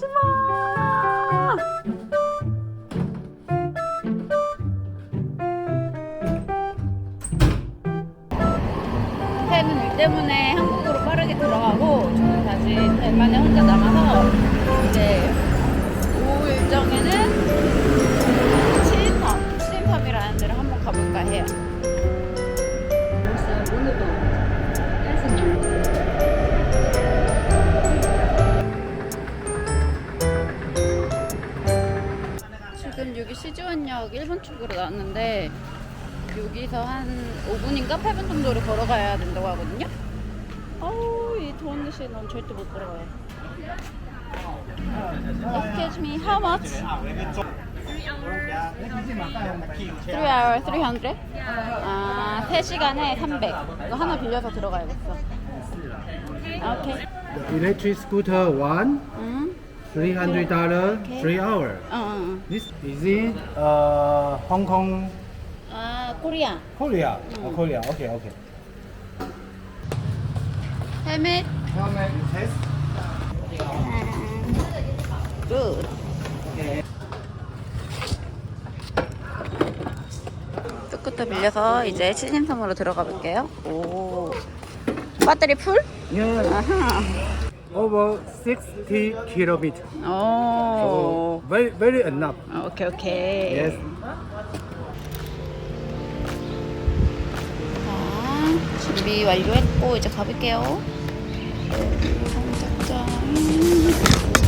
가지마. 팬은 일 때문에 한국으로 빠르게 들어가고 저는 다시 대만에 혼자 남아서 이제 오후 일정에는 있는데 여기서 한 5분인가 8분 정도를 걸어가야 된다고 하거든요. 어우 이 더운 날씨에 절대 못 걸어가요. Excuse me, how much? 3 hour 300? 아, 3시간에 300. 이거 하나 빌려서 들어가야겠어. Okay. Electric scooter one. 음. 300 dollar Okay. three hour 어, this is it uh, hong kong Korea. korea Oh, korea okay okay how much you test 굿. 뚜꾸뚜 빌려서 이제 신림성으로 들어가 볼게요. 오. 배터리 풀? yeah 아하. Over 60 kilometer. 오. So very, very enough. 어, 오케이, 오케이. Yes. 자, 준비 완료했고 이제 가볼게요. 짠. 출발.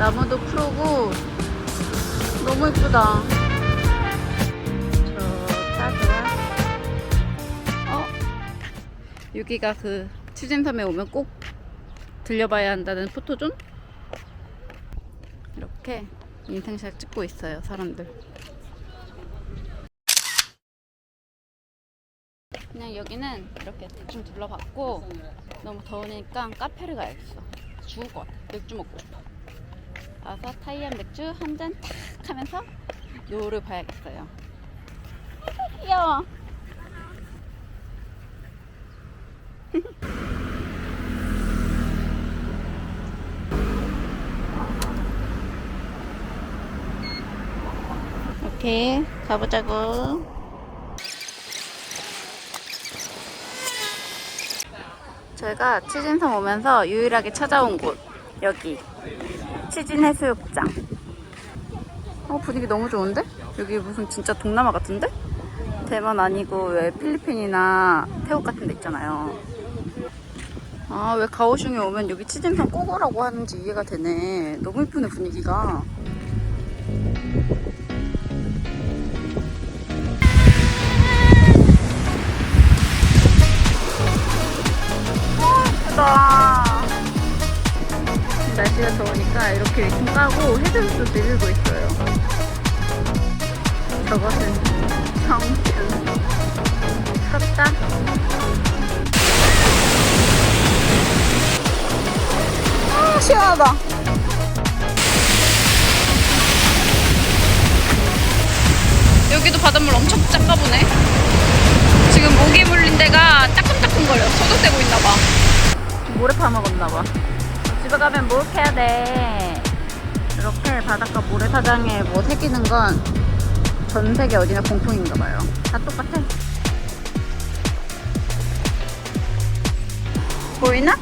나무도 푸르고 너무 예쁘다. 좋다, 좋아. 어? 여기가 그 추진섬에 오면 꼭 들려봐야 한다는 포토존? 이렇게 인생샷 찍고 있어요, 사람들. 그냥 여기는 이렇게 대충 둘러봤고 너무 더우니까 카페를 가야겠어. 죽을 것 같아. 맥주 먹고 싶어. 가서 타이어 맥주 한 잔 탁 하면서 노를 봐야겠어요. 귀여워. 오케이 가보자고. 저희가 치진섬 오면서 유일하게 찾아온 곳 여기 치진 해수욕장. 어 분위기 너무 좋은데? 여기 무슨 진짜 동남아 같은데? 대만 아니고 왜 필리핀이나 태국 같은 데 있잖아요. 아 왜 가오슝에 오면 여기 치진섬 꼭 오라고 하는지 이해가 되네. 너무 예쁘네 분위기가. 예쁘다. 날씨가 더우니까 이렇게 좀 까고 헤드도 내밀고 있어요. 저것은 청춘. 부럽다. 아, 시원하다. 여기도 바닷물 엄청 작가 보네. 지금 모기 물린 데가 따끔따끔거려. 소독되고 있나 봐. 모래 파먹었나 봐. 집에 가면 목욕해야 돼. 이렇게 바닷가 모래사장에 뭐 새기는 건 전 세계 어디나 공통인가 봐요. 다 똑같아. 보이나?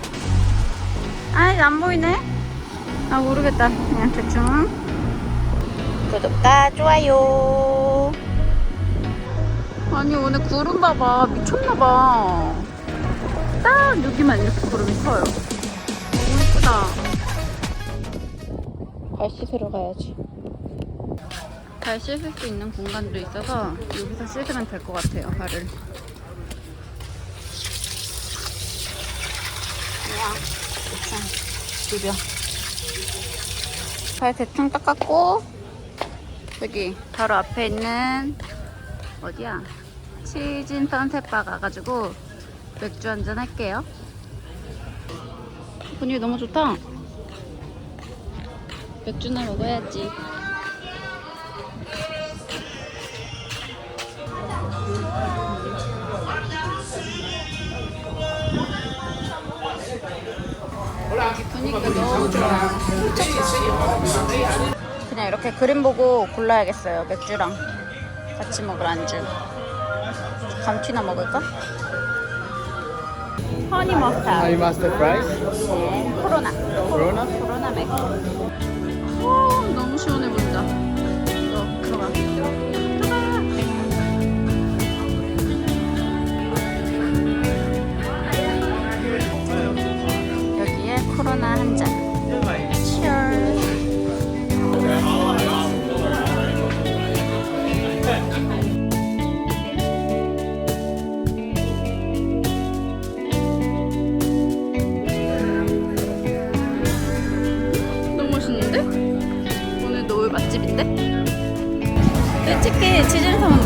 아니 안 보이네. 아 모르겠다. 그냥 대충. 구독과 좋아요. 아니 오늘 구름 봐봐 미쳤나봐. 딱 여기만 이렇게 구름이 서요. 예쁘다. 발 씻으러 가야지. 발 씻을 수 있는 공간도 있어서 여기서 씻으면 될 것 같아요, 발을. 그냥 대충 비벼. 발 대충 닦았고 여기 바로 앞에 있는 어디야? 치진 선셋바 가가지고 맥주 한잔 할게요. 분위기 너무 좋다. 맥주나 먹어야지. 그냥 이렇게 그림 보고 골라야겠어요. 맥주랑 같이 먹을 안주. 감튀나 먹을까? 허니 머스타드. Honey mustard fries. 네, 코로나. Corona. 코로나 맥. 오, 너무 시원해 보인다. 이거 들어가. 들어가.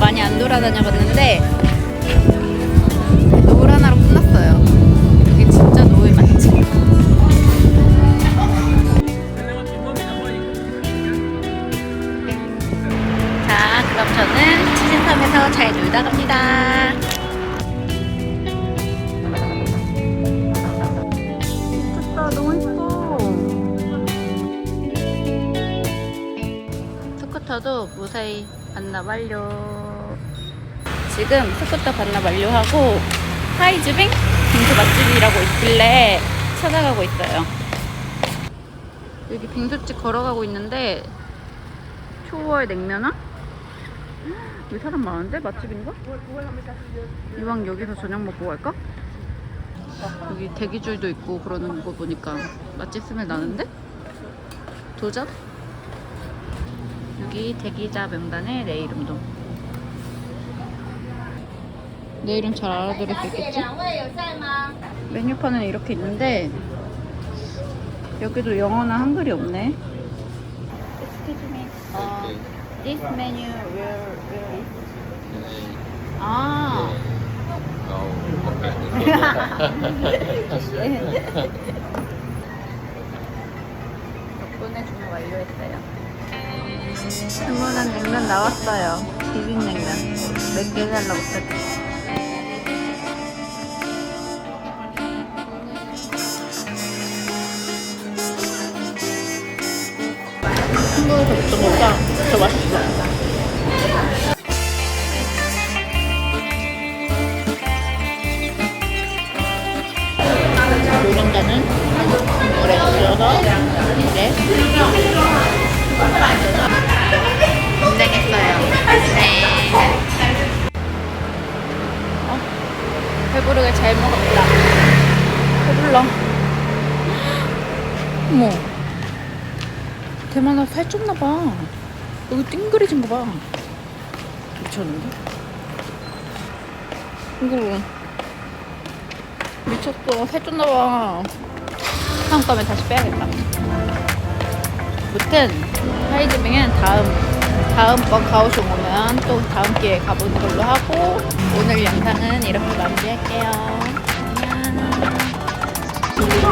많이 안 돌아다녀봤는데 노을 하나로 끝났어요. 여기 진짜 노을 맛집. 자, 그럼 저는 치즈섬에서 잘 놀다 갑니다. 미쳤다, 너무 예뻐. 스쿠터도 무사히 반납 완료. 지금 스쿠터 반납 완료하고 하이즈빙 빙수 맛집이라고 있길래 찾아가고 있어요. 여기 빙수집 걸어가고 있는데 초월 냉면아? 여기 사람 많은데 맛집인가? 이왕 여기서 저녁 먹고 갈까? 여기 대기줄도 있고 그러는 거 보니까 맛집 스멜 나는데? 도전? 여기 대기자 명단에 내 이름도. 내 이름 잘 알아들을 수 있겠지? 메뉴판은 이렇게 있는데 여기도 영어나 한글이 없네. Excuse me. Uh, this menu where where is? 아. 덕분에 주문 완료했어요. 주문한 냉면 나왔어요. 비빔냉면. 몇 개 달라고? 한국 더 맛있어. 노른자는 물에 넣어서 이제 긴장했어요. 네. 어? 배부르게 잘 먹었다. 배불러. 어머. 대만아 살쪘나봐. 여기 띵그리진 거 봐. 미쳤는데? 이거 미쳤어. 살쪘나 봐. 다음 거면 다시 빼야겠다. 무튼 하이즈빙은 다음 다음번 가오슝 오면 또 다음 기회에 가보는 걸로 하고 오늘 영상은 이렇게 마무리할게요. 안녕.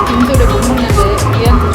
빙수를 못 먹는데 정말 실망했다.